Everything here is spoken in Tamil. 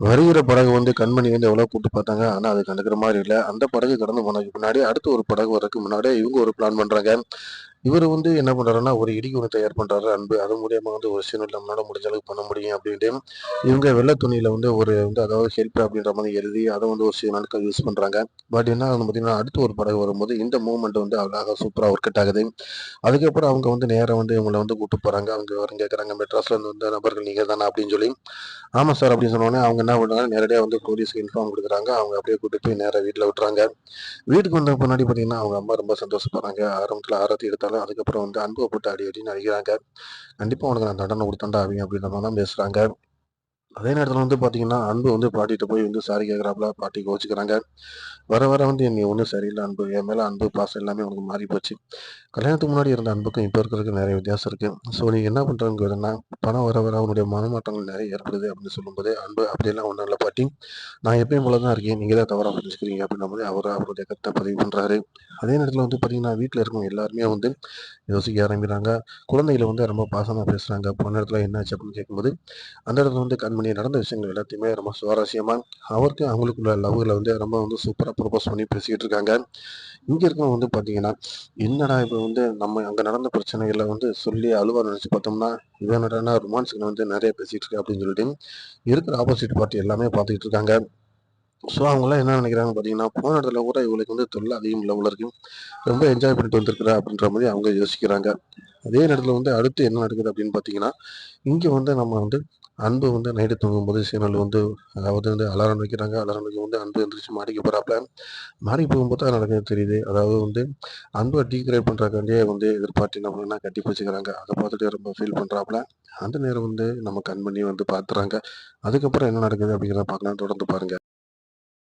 வருகிற படகு வந்து கண்மணி வந்து எவ்வளோ கூட்டு பார்த்தாங்க? ஆனால் அது கண்டுக்கிற மாதிரி இல்லை. அந்த படகு கடந்து போனதுக்கு முன்னாடி அடுத்து ஒரு படகு வரதுக்கு முன்னாடியே இவங்க ஒரு பிளான் பண்ணுறாங்க இவர் வந்து என்ன பண்ணுறாருன்னா ஒரு இடிக்கு ஒன்று தயார் பண்ணுறாரு அன்பு. அது மூலியமாக வந்து ஒரு சீனில் நம்மளால முடிஞ்ச அளவுக்கு பண்ண முடியும் அப்படின்ட்டு இவங்க வெள்ளை துணியில் வந்து ஒரு வந்து அதாவது ஹெல்ப் அப்படின்ற மாதிரி எழுதி அதை வந்து ஒரு சில நாட்கள் யூஸ் பண்ணுறாங்க பட் என்ன வந்து பார்த்தீங்கன்னா அடுத்து ஒரு படகு வரும்போது இந்த மூமெண்ட் வந்து அழகாக சூப்பராக ஒர்க் அவுட் ஆகுது. அதுக்கப்புறம் அவங்க வந்து நேரம் வந்து இவங்களை வந்து கூப்பிட்டு போகிறாங்க அவங்க வரும் கேட்குறாங்க மெட்ராஸில் இருந்து வந்த நபர்கள் நீங்கள் தானே அப்படின்னு சொல்லி. ஆமாம் சார் அப்படின்னு சொன்னோடனே அவங்க என்ன பண்ணுறாங்க நேரடியாக வந்து போலீஸ்க்கு இன்ஃபார்ம் கொடுக்குறாங்க. அவங்க அப்படியே கூட்டு போய் நேராக வீட்டில் விட்டுறாங்க. வீட்டுக்கு வந்த பின்னாடி பார்த்தீங்கன்னா அவங்க அம்மா ரொம்ப சந்தோஷப்படுறாங்க. ஆரம்பத்தில் ஆரத்தி எடுத்தாங்க. எடுத்தாலும் அதுக்கப்புறம் வந்து அன்பு போட்டு அடி அடின்னு அடிக்கிறாங்க கண்டிப்பாக உனக்கு நான் தண்டனை கொடுத்தாண்டா அவங்க அப்படின்ற மாதிரி தான் பேசுகிறாங்க அதே நேரத்தில் வந்து பார்த்தீங்கன்னா அன்பு வந்து பாட்டிகிட்ட போய் வந்து சாரி கேட்குறாப்புல பாட்டி கோச்சிக்கிறாங்க வர வர வந்து நீ ஒன்றும் சரியில்லை அன்பு. என் மேலே அன்பு பாசம் எல்லாமே உனக்கு மாறி போச்சு. கல்யாணத்துக்கு முன்னாடி இருந்த அன்புக்கும் இப்போ இருக்கிறதுக்கு நிறைய வித்தியாசம் இருக்குது ஸோ நீங்கள் என்ன பண்ணுறங்கிறதுனா பணம் வர வர அவனுடைய மனமாற்றங்கள் நிறைய ஏற்படுது அப்படின்னு சொல்லும்போது அன்பு அப்படியெல்லாம் ஒன்றும் இல்லை பாட்டி. நான் எப்பயும் போல தான் இருக்கேன். நீங்கள் தான் தவறாக புரிஞ்சுக்கிறீங்க அப்படின்னும் போது அவர் அவருடைய கருத்தை பதிவு பண்ணுறாரு அதே நேரத்தில் வந்து பார்த்தீங்கன்னா வீட்டில் இருக்கவங்க எல்லாருமே வந்து யோசிக்க ஆரம்பிக்கிறாங்க. குழந்தைகளை வந்து ரொம்ப பாசமாக பேசுகிறாங்க போன இடத்துல என்னாச்சு அப்படின்னு கேட்கும்போது அந்த இடத்துல வந்து கண் கண்மணி நடந்த விஷயங்கள் எல்லாத்தையுமே ரொம்ப சுவாரஸ்யமாக அவருக்கு அவங்களுக்குள்ள லவ்வில் வந்து ரொம்ப வந்து சூப்பராக ப்ரொபோஸ் பண்ணி பேசிக்கிட்டு இருக்காங்க. இங்கே இருக்கவங்க வந்து பார்த்தீங்கன்னா என்னடா இப்போ வந்து நம்ம அங்கே நடந்த பிரச்சனைகளை வந்து சொல்லி அழுவா நினச்சி பார்த்தோம்னா இவன் ரொமான்ஸுக்கு வந்து நிறைய பேசிகிட்டு இருக்கு அப்படின்னு சொல்லிட்டு இருக்கிற ஆப்போசிட் பார்ட்டி எல்லாமே பார்த்துக்கிட்டு இருக்காங்க. ஸோ அவங்களாம் என்ன நினைக்கிறாங்க பார்த்தீங்கன்னா போன இடத்துல கூட இவளுக்கு வந்து தொல்லை அதிகம் லெவலில் இருக்கு. ரொம்ப என்ஜாய் பண்ணிட்டு வந்திருக்கிறா அப்படின்ற மாதிரி அவங்க யோசிக்கிறாங்க. அதே நேரத்தில் வந்து அடுத்து என்ன நடக்குது அப்படின்னு பார்த்தீங்கன்னா இங்கே வந்து நம்ம வந்து அன்பு வந்து நைட்டு தூங்கும்போது சீனல் வந்து அதாவது வந்து அலாரம் வைக்கிறாங்க. அலாரம் வைக்கும் வந்து அன்பு எந்திரிச்சு மாடிக்கு போகிறாப்புல மாடிக்கு போகும்போது தான் நடக்குது தெரியுது. அதாவது வந்து அன்பை டீக்ரேட் பண்ணுறக்காண்டியே வந்து எதிர்பார்த்து என்ன பண்ணா கட்டி பிடிச்சிக்கிறாங்க அதை பார்த்துட்டு ரொம்ப ஃபீல் பண்ணுறாப்புல அந்த நேரம் வந்து நம்ம கண் பண்ணி வந்து பார்த்துறாங்க அதுக்கப்புறம் என்ன நடக்குது அப்படிங்கிறத பார்க்கலாம். தொடர்ந்து பாருங்க.